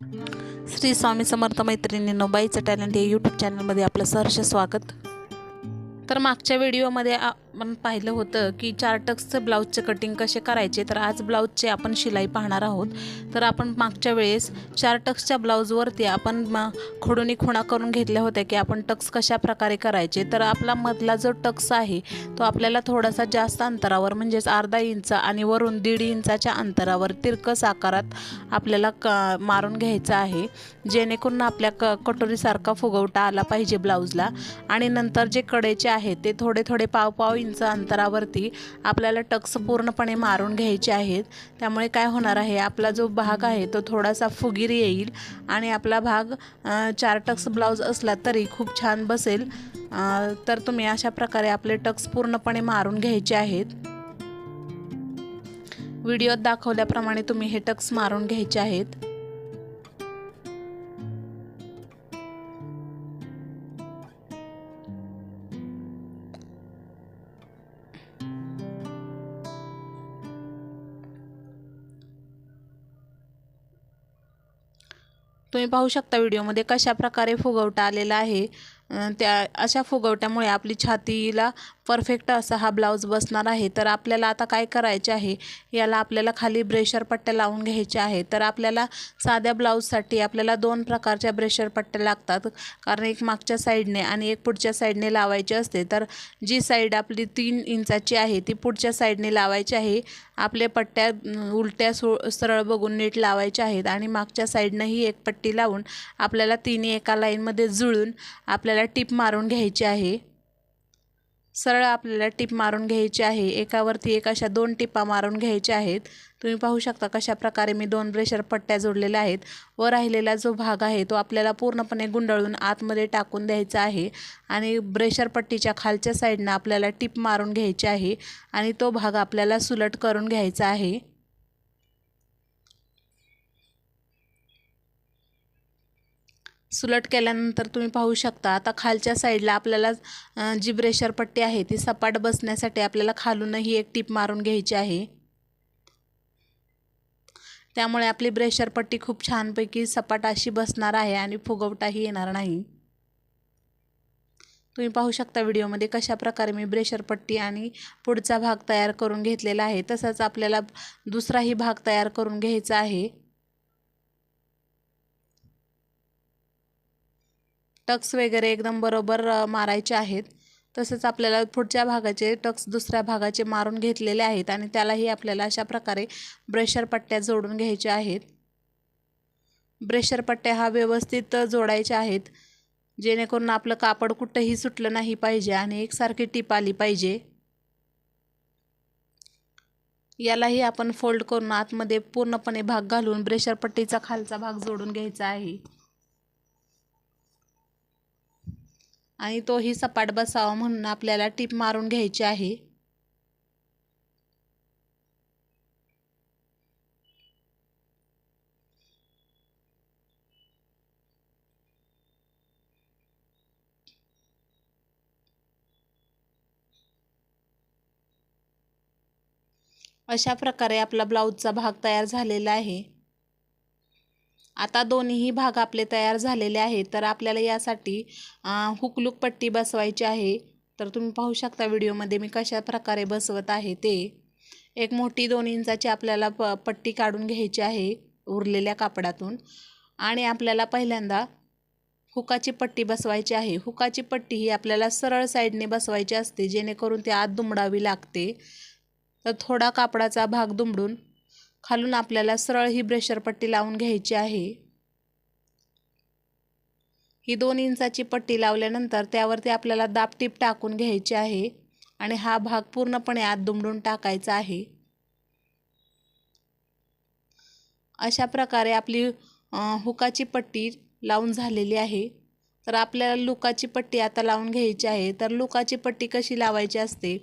श्री स्वामी समर्थ मैत्रिणींनो बाईचं टॅलेंट या यूट्यूब चॅनलमध्ये आपलं सहर्ष स्वागत. तर मागच्या व्हिडिओमध्ये आपण पाहिलं होतं की चार टक्सचं ब्लाऊजचे कटिंग कसे करायचे तर आज ब्लाऊजचे आपण शिलाई पाहणार आहोत. तर आपण मागच्या वेळेस चार टक्सच्या ब्लाऊजवरती आपण म खोडूनी खुणा करून घेतल्या होत्या की आपण टक्स कशा प्रकारे करायचे. तर आपला मधला जो टक्स आहे तो आपल्याला थोडासा जास्त अंतरावर म्हणजेच अर्धा इंच आणि वरून दीड इंचाच्या अंतरावर तिरकस आकारात आपल्याला क मारून घ्यायचा आहे. जेणेकरून आपल्या क कटोरीसारखा फुगवटा आला पाहिजे ब्लाऊजला. आणि नंतर जे कडेचे आहेत ते थोडे थोडे पाव पाव इंच अंतरावरती आपल्याला टक्स पूर्णपणे मारून घ्यायचे आहेत. त्यामुळे काय होणार आहे? आपला जो भाग आहे तो थोडासा फुगीर येईल आणि आपला भाग चार टक्स ब्लाऊज असला तरी खूप छान बसेल. तर तुम्ही अशा प्रकारे आपले टक्स पूर्णपणे मारून घ्यायचे आहेत. व्हिडिओत दाखवल्याप्रमाणे तुम्ही हे टक्स मारून घ्यायचे आहेत. तुम्ही पाहू शकता व्हिडिओमध्ये कशा प्रकारे फुगवटा आलेला आहे. त्या अशा फुगवट्यामुळे आपली छातीला परफेक्ट असा हा ब्लाऊज बसणार आहे. तर आपल्याला आता काय करायचे आहे? याला आपल्याला खाली ब्रेशर पट्ट्या लावून घ्यायचे आहे. तर आपल्याला साध्या ब्लाऊजसाठी आपल्याला दोन प्रकारच्या ब्रेशर पट्ट्या लागतात. कारण एक मागच्या साईडने आणि एक पुढच्या साईडने लावायची असते. तर जी साईड आपली तीन इंचाची आहे ती पुढच्या साईडने लावायची आहे. आपले पट्ट्या उलट्या सो सरळ बघून नीट लावायच्या आहेत. आणि मागच्या साईडनंही एक पट्टी लावून आपल्याला तिन्ही एका लाईनमध्ये जुळून आपल्याला टिप मारून घ्यायची आहे. सरळ आपल्याला टिप मारून घ्यायची आहे. एकावरती एक अशा दोन टिपा मारून घ्यायच्या आहेत. तुम्ही पाहू शकता कशा प्रकारे मी दोन ब्रेशर पट्ट्या जोडलेल्या आहेत. व राहिलेला जो भाग आहे तो आपल्याला पूर्णपणे गुंडाळून आतमध्ये टाकून द्यायचा आहे. आणि ब्रेशर पट्टीच्या खालच्या साईडनं आपल्याला टिप मारून घ्यायची आहे. आणि तो भाग आपल्याला सुलट करून घ्यायचा आहे. सुलट केल्यानंतर तुम्ही पाहू शकता. आता खालच्या साईडला आपल्याला जी ब्रेशर पट्टी आहे. ती सपाट बसण्यासाठी आपल्याला खालूनही एक टीप मारून घ्यायची आहे. त्यामुळे आपली ब्रेशर पट्टी खूप छानपैकी सपाट अशी बसणार आहे आणि फुगवटाही येणार नाही. तुम्ही पाहू शकता व्हिडिओमध्ये कशा प्रकारे मी ब्रेशर पट्टी आणि पुढचा भाग तयार करून घेतलेला आहे. तसंच आपल्याला दुसराही भाग तयार करून घ्यायचा आहे. टक्स वगैरे एकदम बरोबर मारायचे आहेत. तसंच आपल्याला पुढच्या भागाचे टक्स दुसऱ्या भागाचे मारून घेतलेले आहेत आणि त्यालाही आपल्याला अशा प्रकारे ब्रेशर पट्ट्या जोडून घ्यायच्या आहेत. ब्रेशर पट्ट्या हा व्यवस्थित जोडायच्या आहेत. जेणेकरून आपलं कापड कुठंही सुटलं नाही पाहिजे आणि एकसारखी टीप आली पाहिजे. यालाही आपण फोल्ड करून आतमध्ये पूर्णपणे भाग घालून ब्रेशर पट्टीचा खालचा भाग जोडून घ्यायचा आहे. आणि तोही सपाट बसावा म्हणून आपल्याला टीप मारून घ्यायची आहे. अशा प्रकारे आपला ब्लाऊजचा भाग तयार झालेला आहे. आता दोन्हीही भाग आपले तयार झालेले आहेत. तर आपल्याला यासाठी हुकलूक पट्टी बसवायची आहे. तर तुम्ही पाहू शकता व्हिडिओमध्ये मी कशा प्रकारे बसवत आहे ते. एक मोठी दोन इंचाची आपल्याला प पट्टी काढून घ्यायची आहे उरलेल्या कापडातून. आणि आपल्याला पहिल्यांदा हुकाची पट्टी बसवायची आहे. हुकाची पट्टी ही आपल्याला सरळ साईडने बसवायची असते जेणेकरून ती आत दुमडावी लागते. तर थोडा कापडाचा भाग दुमडून खालून आपल्याला सरळ ही ब्रेशर पट्टी लावून घ्यायची आहे. ही दोन इंचाची पट्टी लावल्यानंतर त्यावरती आपल्याला दापटीप टाकून घ्यायची आहे आणि हा भाग पूर्णपणे आत दुमडून टाकायचा आहे. अशा प्रकारे आपली हुकाची पट्टी लावून झालेली आहे. तर आपल्याला लुकाची पट्टी आता लावून घ्यायची आहे. तर लुकाची पट्टी कशी लावायची असते?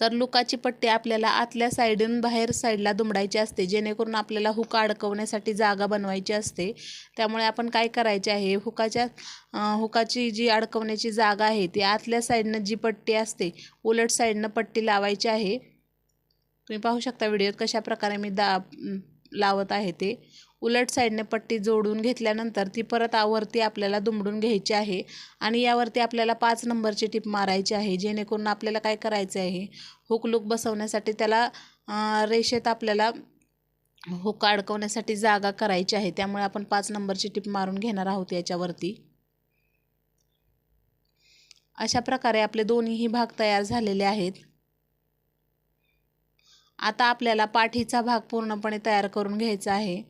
तर लुकाची पट्टी आपल्याला आतल्या साईडून बाहेर साईडला दुमडायची असते. जेणेकरून आपल्याला हुका अडकवण्यासाठी जागा बनवायची असते. त्यामुळे आपण काय करायचे आहे हुकाच्या हुकाची जी अडकवण्याची जागा आहे ती आतल्या साईडनं जी पट्टी असते उलट साईडनं पट्टी लावायची आहे. तुम्ही पाहू शकता व्हिडिओत कशा प्रकारे मी दा लावत आहे ते. उलट साईडने पट्टी जोडून घेतल्यानंतर ती परत आवर्ती आपल्याला दुमडून घ्यायची आहे. आणि यावरती आपल्याला पाच नंबरची टिप मारायची आहे. जेणेकरून आपल्याला काय करायचं आहे? हुक लूक बसवण्यासाठी त्याला रेषेत आपल्याला हुक अडकवण्यासाठी जागा करायची आहे. त्यामुळे आपण पाच नंबरची टिप मारून घेणार आहोत याच्यावरती. अशा प्रकारे आपले दोन्हीही भाग तयार झालेले आहेत. आता आपल्याला पाठीचा भाग पूर्णपणे तयार करून घ्यायचा आहे.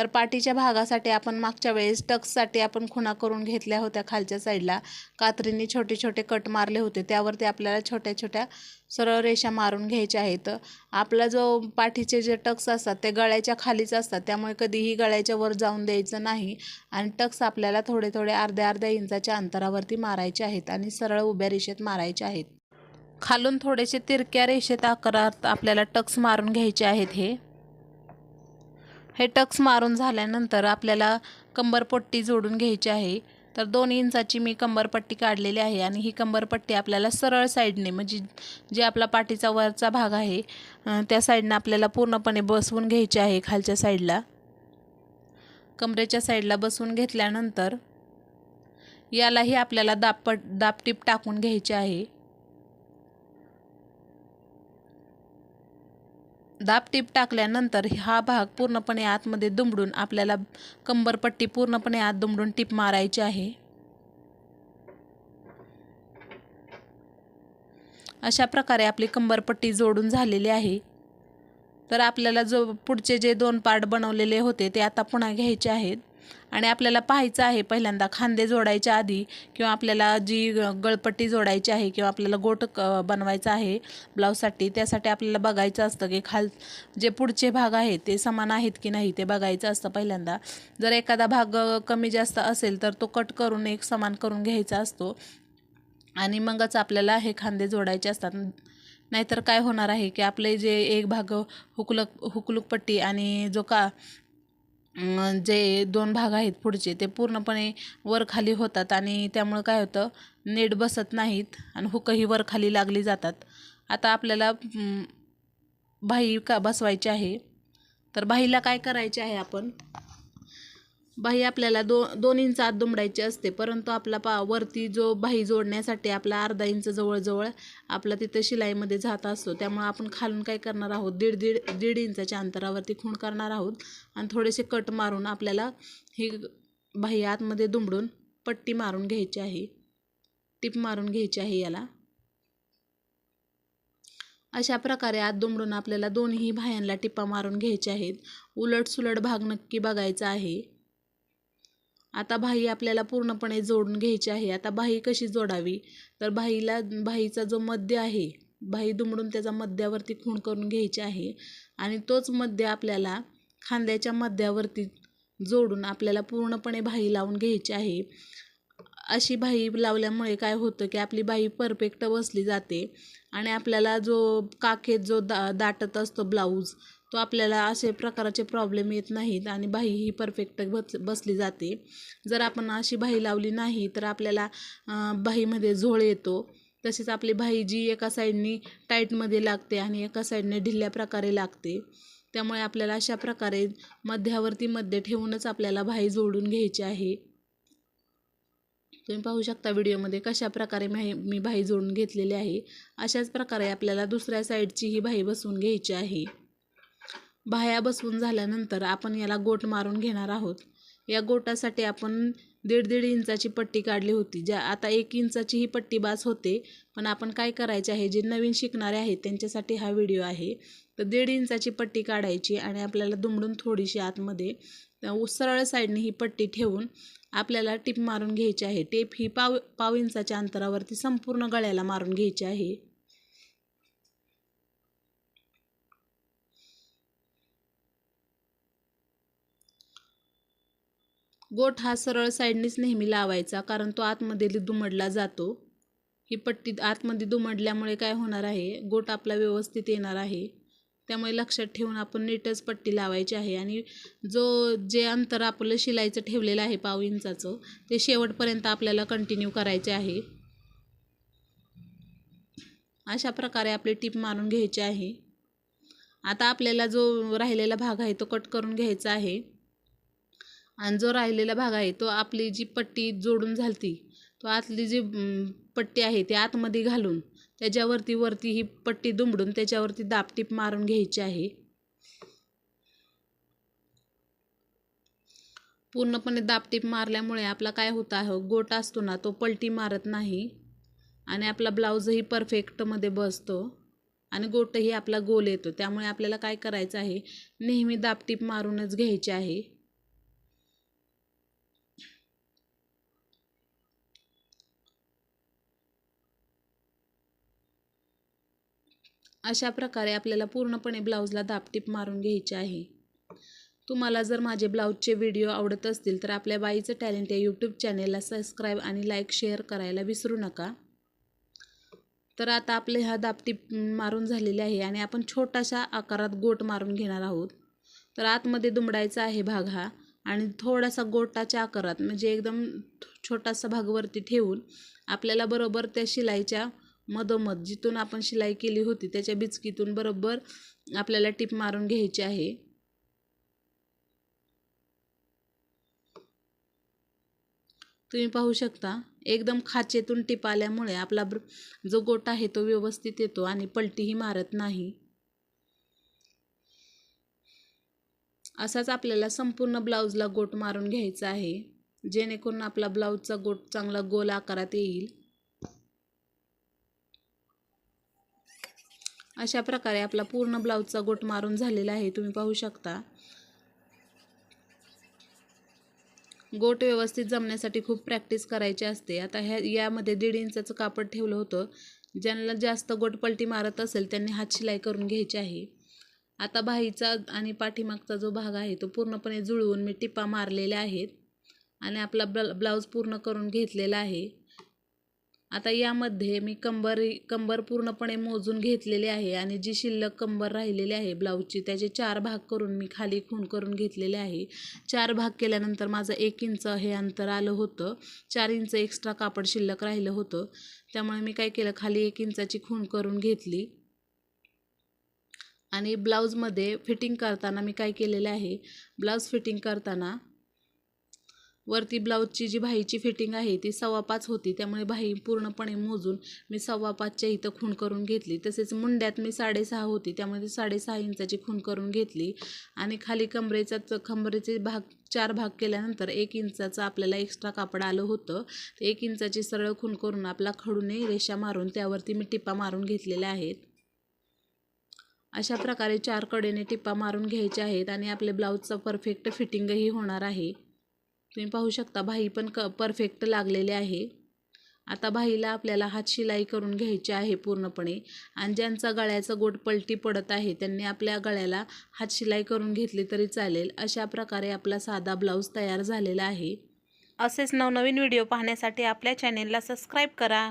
तर पाठीच्या भागासाठी आपण मागच्या वेळेस टक्ससाठी आपण खुणा करून घेतल्या होत्या खालच्या साईडला. कात्रीने छोटे छोटे कट मारले होते. त्यावरती आपल्याला छोट्या छोट्या सरळ रेषा मारून घ्यायच्या आहेत. आपला जो पाठीचे जे टक्स असतात ते गळ्याच्या खालीच असतात. त्यामुळे कधीही गळ्याच्या वर जाऊन द्यायचं नाही. आणि टक्स आपल्याला थोडे थोडे अर्ध्या अर्ध्या इंचाच्या अंतरावरती मारायचे आहेत आणि सरळ उभ्या रेषेत मारायचे आहेत. खालून थोडेसे तिरक्या रेषेत आकारात आपल्याला टक्स मारून घ्यायचे आहेत हे. हे टक्स मारून झाल्यानंतर आपल्याला कंबरपट्टी जोडून घ्यायची आहे. तर दोन इंचाची मी कंबरपट्टी काढलेली आहे आणि ही कंबरपट्टी आपल्याला सरळ साईडने म्हणजे जे आपला पाठीचा वरचा भाग आहे त्या साईडनं आपल्याला पूर्णपणे बसवून घ्यायची आहे खालच्या साईडला. कमरेच्या साईडला बसवून घेतल्यानंतर यालाही आपल्याला दापट दापटीप टाकून घ्यायची आहे. दाब टीप टाकल्यानंतर हा भाग पूर्णपणे आतमध्ये दुमडून आपल्याला कंबरपट्टी पूर्णपणे आत दुमडून टीप मारायची आहे. अशा प्रकारे आपली कंबरपट्टी जोडून झालेली आहे. तर आपल्याला जो पुढचे जे दोन पार्ट बनवलेले होते ते आता पुन्हा घ्यायचे आहेत. आणि आपल्याला पाहायचं आहे पहिल्यांदा खांदे जोडायच्या आधी किंवा आपल्याला जी गळपट्टी जोडायची आहे किंवा आपल्याला गोट बनवायचं आहे ब्लाऊजसाठी त्यासाठी आपल्याला बघायचं असतं की खाल जे पुढचे भाग आहेत ते समान आहेत की नाही ते बघायचं असतं पहिल्यांदा. जर एखादा भाग कमी जास्त असेल तर तो कट करून एक समान करून घ्यायचा असतो. आणि मगच आपल्याला हे खांदे जोडायचे असतात. नाहीतर काय होणार आहे की आपले जे एक भाग हुकलक हुकलुकपट्टी आणि जो का जे दोन भाग आहेत पुढचे ते पूर्णपणे वर खाली होतात आणि त्यामुळं काय होतं नीट बसत नाहीत आणि हुकही वर खाली लागली जातात. आता आपल्याला बाही का बसवायची आहे. तर बाहीला काय करायचे आहे आपण? बाही आपल्याला दो दोन इंच आत दुमडायची असते परंतु आपला पा वरती जो बाही जोडण्यासाठी आपला अर्धा इंच जवळजवळ आपला तिथं शिलाईमध्ये जात असतो त्यामुळं आपण खालून काय करणार आहोत दीड दीड दीड इंचाच्या अंतरावरती खूण करणार आहोत आणि थोडेसे कट मारून आपल्याला ही बाही आतमध्ये दुमडून पट्टी मारून घ्यायची आहे. टीप मारून घ्यायची आहे याला. अशा प्रकारे आत दुमडून आपल्याला दोन्ही भायांला टिपा मारून घ्यायच्या आहेत. उलट सुलट भाग नक्की बघायचा आहे. आता बाही आपल्याला पूर्णपणे जोडून घ्यायची आहे. आता बाही कशी जोडावी? तर बाहीला बाहीचा जो मध्य आहे बाही दुमडून त्याचा मध्यावरती खूण करून घ्यायची आहे आणि तोच मध्य आपल्याला खांद्याच्या मध्यावरती जोडून आपल्याला पूर्णपणे बाही लावून घ्यायची आहे. अशी बाही लावल्यामुळे काय होतं की आपली बाही परफेक्ट बसली जाते आणि आपल्याला जो काखेत जो दा दाटत असतो ब्लाऊज तो आपल्याला असे प्रकारचे प्रॉब्लेम येत नाहीत आणि बाही ही परफेक्ट बस बसली जाते. जर आपण अशी बाही लावली नाही तर आपल्याला बाहीमध्ये झोळ येतो. तसेच आपली बाही जी एका साईडनी टाईटमध्ये लागते आणि एका साईडने ढिल्या प्रकारे लागते. त्यामुळे आपल्याला अशा प्रकारे मध्यावरती मध्ये ठेवूनच आपल्याला बाही जोडून घ्यायची आहे. तुम्ही पाहू शकता व्हिडिओमध्ये कशा प्रकारे माही मी बाही जोडून घेतलेली आहे. अशाच प्रकारे आपल्याला दुसऱ्या साईडची ही बाही बसवून घ्यायची आहे. बाह्या बसवून झाल्यानंतर आपण याला गोट मारून घेणार आहोत. या गोटासाठी आपण दीड दीड इंचाची पट्टी काढली होती. ज्या आता एक इंचाची ही पट्टी बास होते. पण आपण काय करायचे आहे? जे नवीन शिकणारे आहेत त्यांच्यासाठी हा व्हिडिओ आहे. तर दीड इंचाची पट्टी काढायची आणि आपल्याला दुमडून थोडीशी आतमध्ये सरळ साईडने ही पट्टी ठेवून आपल्याला टीप मारून घ्यायची आहे. टेप ही पाव पाव इंचाच्या अंतरावरती संपूर्ण गळ्याला मारून घ्यायची आहे. गोठ हा सरळ साईडनेच नेहमी लावायचा कारण तो आतमध्ये दुमडला जातो. ही पट्टी आतमध्ये दुमडल्यामुळे काय होणार आहे? गोठ आपला व्यवस्थित येणार आहे. त्यामुळे लक्षात ठेवून आपण नीटच पट्टी लावायची आहे आणि जो जे अंतर आपलं शिलाईचं ठेवलेलं आहे पाव इंचाचं ते शेवटपर्यंत आपल्याला कंटिन्यू करायचे आहे. अशा प्रकारे आपली टीप मारून घ्यायची आहे. आता आपल्याला जो राहिलेला भाग आहे तो कट करून घ्यायचा आहे. आणि जो राहिलेला भाग आहे तो आपली जी पट्टी जोडून झालती तो आतली जी पट्टी आहे ती आतमध्ये घालून त्याच्यावरती वरती ही पट्टी दुमडून त्याच्यावरती दापटीप मारून घ्यायची आहे. पूर्णपणे दापटीप मारल्यामुळे आपला काय होत आहे हो, गोट असतो ना तो पलटी मारत नाही आणि आपला ब्लाऊजही परफेक्टमध्ये बसतो आणि गोटही आपला गोल येतो. त्यामुळे आपल्याला काय करायचं आहे नेहमी दापटीप मारूनच घ्यायची आहे. अशा प्रकारे आपल्याला पूर्णपणे ब्लाऊजला दापटीप मारून घ्यायची आहे. तुम्हाला जर माझे ब्लाऊजचे व्हिडिओ आवडत असतील तर आपल्या बाईचं टॅलेंट या यूट्यूब चॅनेलला सबस्क्राईब आणि लाईक शेअर करायला विसरू नका. तर आता आपले हा दापटीप मारून झालेले आहे आणि आपण छोटाशा आकारात गोट मारून घेणार आहोत. तर आतमध्ये दुमडायचा आहे भाग हा आणि थोडासा गोटाच्या आकारात म्हणजे एकदम छोटासा भागवरती ठेवून आपल्याला बरोबर त्या शिलाईच्या मधोमध जिथून आपण शिलाई केली होती त्याच्या बिचकीतून बरोबर आपल्याला टिप मारून घ्यायची आहे. तुम्ही पाहू शकता एकदम खाचेतून टिप आल्यामुळे आपला ब्र- जो गोट आहे तो व्यवस्थित येतो आणि पलटीही मारत नाही. असाच आपल्याला संपूर्ण ब्लाऊजला गोट मारून घ्यायचा आहे जेणेकरून आपला ब्लाऊजचा गोट चांगला गोल आकारात येईल. अशा प्रकारे आपला पूर्ण ब्लाऊजचा गोट मारून झालेला आहे तुम्ही पाहू शकता. गोट व्यवस्थित जमण्यासाठी खूप प्रॅक्टिस करायची असते. आता ह्या यामध्ये दीड इंचाचं कापड ठेवलं होतं. ज्यांना जास्त गोट पलटी मारत असेल त्यांनी हात शिलाई करून घ्यायची आहे. आता बाहीचा आणि पाठीमागचा जो भाग आहे तो पूर्णपणे जुळवून मी टिपा मारलेल्या आहेत. आणि आपला ब्ल ब्लाऊज पूर्ण करून घेतलेला आहे. आता यामध्ये मी कंबर कंबर पूर्णपणे मोजून घेतलेले आहे आणि जी शिल्लक कंबर राहिलेली आहे ब्लाऊजची त्याचे चार भाग करून मी खाली खून करून घेतलेले आहे. चार भाग केल्यानंतर माझं एक इंच हे अंतर आलं होतं. चार इंच एक्स्ट्रा कापड शिल्लक राहिलं होतं. त्यामुळे मी काय केलं खाली एक इंचाची खूण करून घेतली. आणि ब्लाऊजमध्ये फिटिंग करताना मी काय केलेलं आहे ब्लाऊज फिटिंग करताना वरती ब्लाऊजची जी बाहीची फिटिंग आहे ती सव्वा पाच होती. त्यामुळे बाही पूर्णपणे मोजून मी सव्वा पाचच्या इथं खूण करून घेतली. तसेच मुंड्यात मी साडेसहा होती. त्यामुळे ती साडेसहा इंचाची खूण करून घेतली. आणि खाली कमरेचा कमरेचे भाग चार भाग केल्यानंतर एक इंचाचं आपल्याला एक्स्ट्रा कापड आलं होतं. एक इंचाची सरळ खूण करून आपला खडूने रेषा मारून त्यावरती मी टिपा मारून घेतलेल्या आहेत. अशा प्रकारे चार कडेने टिपा मारून घ्यायचे आहेत आणि आपले ब्लाऊजचं परफेक्ट फिटिंगही होणार आहे. तुम्ही पाहू शकता भाई पण क परफेक्ट लागलेले आहे. आता भाईला आपल्याला हात शिलाई करून घ्यायची आहे पूर्णपणे. आणि ज्यांचा गळ्याचं गोट पलटी पडत आहे त्यांनी आपल्या गळ्याला हात शिलाई करून घेतली तरी चालेल. अशा प्रकारे आपला साधा ब्लाऊज तयार झालेला आहे. असेच नवनवीन व्हिडिओ पाहण्यासाठी आपल्या चॅनेलला सबस्क्राईब करा.